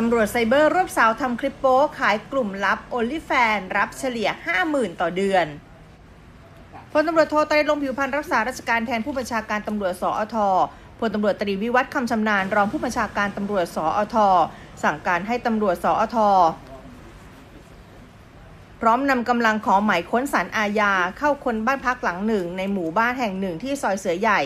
ตำรวจไซเบอร์รวบสาวทำคลิปโป๊ขายกลุ่มลับ o n l y f a n รับเฉลี่ย 50,000 ต่อเดือนพลตำรวจโทไตรรงผิวพันธ์รักษาราชการแทนผู้บัญชาการตำรวจสอทพลตำรวจตรีวิวัฒน์คำชำนาญรองผู้บัญชาการตำรวจสอทสั่งการให้ตำรวจสอทพร้อมนำกำลังขอหมายค้นสารอาญาเข้าคนบ้านพักหลังหนึ่ง ในหมู่บ้านแห่งหนึ่งที่ซอยเสือใหญ่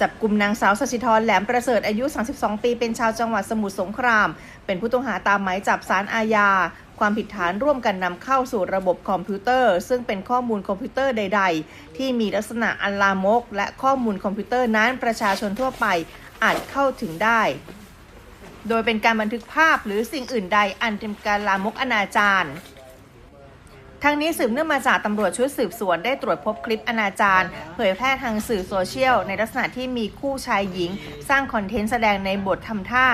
จับกลุ่มนางสาวสชิธรแหลมประเสริฐอายุ 32 ปี เป็นชาวจังหวัดสมุทรสงคราม เป็นผู้ต้องหาตามหมายจับสารอาญา ความผิดฐานร่วมกันนำเข้าสู่ระบบคอมพิวเตอร์ ซึ่งเป็นข้อมูลคอมพิวเตอร์ใด ๆ ที่มีลักษณะอันลามก และข้อมูลคอมพิวเตอร์นั้นประชาชนทั่วไปอาจเข้าถึงได้ โดยเป็นการบันทึกภาพหรือสิ่งอื่นใดอันเป็นการลามกอนาจาร ทั้งนี้สืบเนื่องมาจากตำรวจชุดสืบสวนได้ตรวจพบคลิปอนาจารเผยแพร่ทางสื่อโซเชียล ในลักษณะที่มีคู่ชายหญิง สร้างคอนเทนต์แสดงในบททำท่า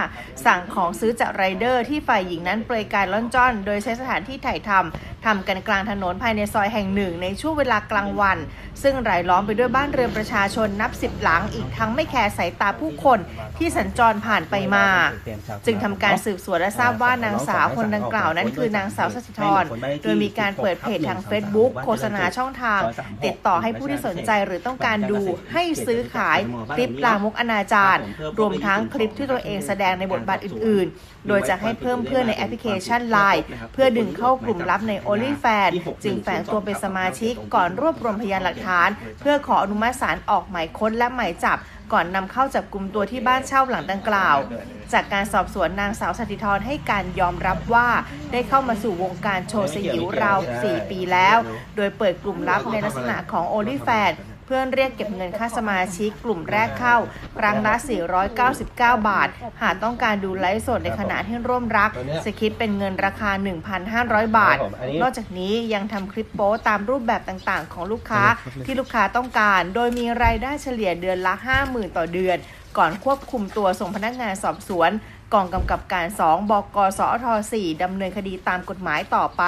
สั่งของซื้อจากไรเดอร์ที่ฝ่ายหญิงนั้นเปลยกายล่อนจ้อน โดยใช้สถานที่ถ่ายทำ ทำกันกลางถนนภายในซอยแห่งหนึ่งในช่วงเวลากลางวัน ซึ่งรายล้อมไปด้วยบ้านเรือนประชาชนนับสิบหลังอีกทั้งไม่แคร์สายตาผู้คนที่สัญจรผ่านไปมา จึงทำการสืบสวนและทราบว่านางสาวคนดังกล่าวนั้นคือนางสาวสสิธรโดยมีการเปิดเพจทาง Facebook โฆษณาช่องทาง ติดต่อให้ผู้ที่สนใจหรือต้องการดูให้ซื้อขายคลิปลามกอนาจารรวมทั้งคลิปที่ตัวเองแสดงในบทบาทอื่น ๆ โดยจะให้เพิ่มเพื่อนในแอปพลิเคชัน Line เพื่อดึงเข้ากลุ่มลับในลี่แฟนจึงแฝงตัวเป็นสมาชิกก่อนรวบรวมพยานหลักฐาน เพื่อขออนุมัติศาลออกหมายค้นและหมายจับ ก่อนนำเข้าจับกลุ่มตัวที่บ้านเช่าหลังดังกล่าว จากการสอบสวนนางสาวสถิธรให้การยอมรับว่าได้เข้ามาสู่วงการโชว์สยิวราว 4 ปีแล้ว โดยเปิดกลุ่มลับในลักษณะของโอลี่แฟน เพื่อเรียกเก็บเงินค่าสมาชิกกลุ่มแรกเข้า ครั้งละ 499 บาท หากต้องการดูไลฟ์สดในขณะที่ร่วมรัก จะคิดเป็นเงินราคา 1,500 บาท นอกจากนี้ยังทำคลิปโป๊ตามรูปแบบต่างๆ ของลูกค้าที่ลูกค้าต้องการ โดยมีรายได้เฉลี่ยเดือนละ 50,000 ต่อเดือน ก่อนควบคุมตัวส่งพนักงานสอบสวนกองกำกับการ 2 บกสอท 4ดำเนินคดีตามกฎหมายต่อไป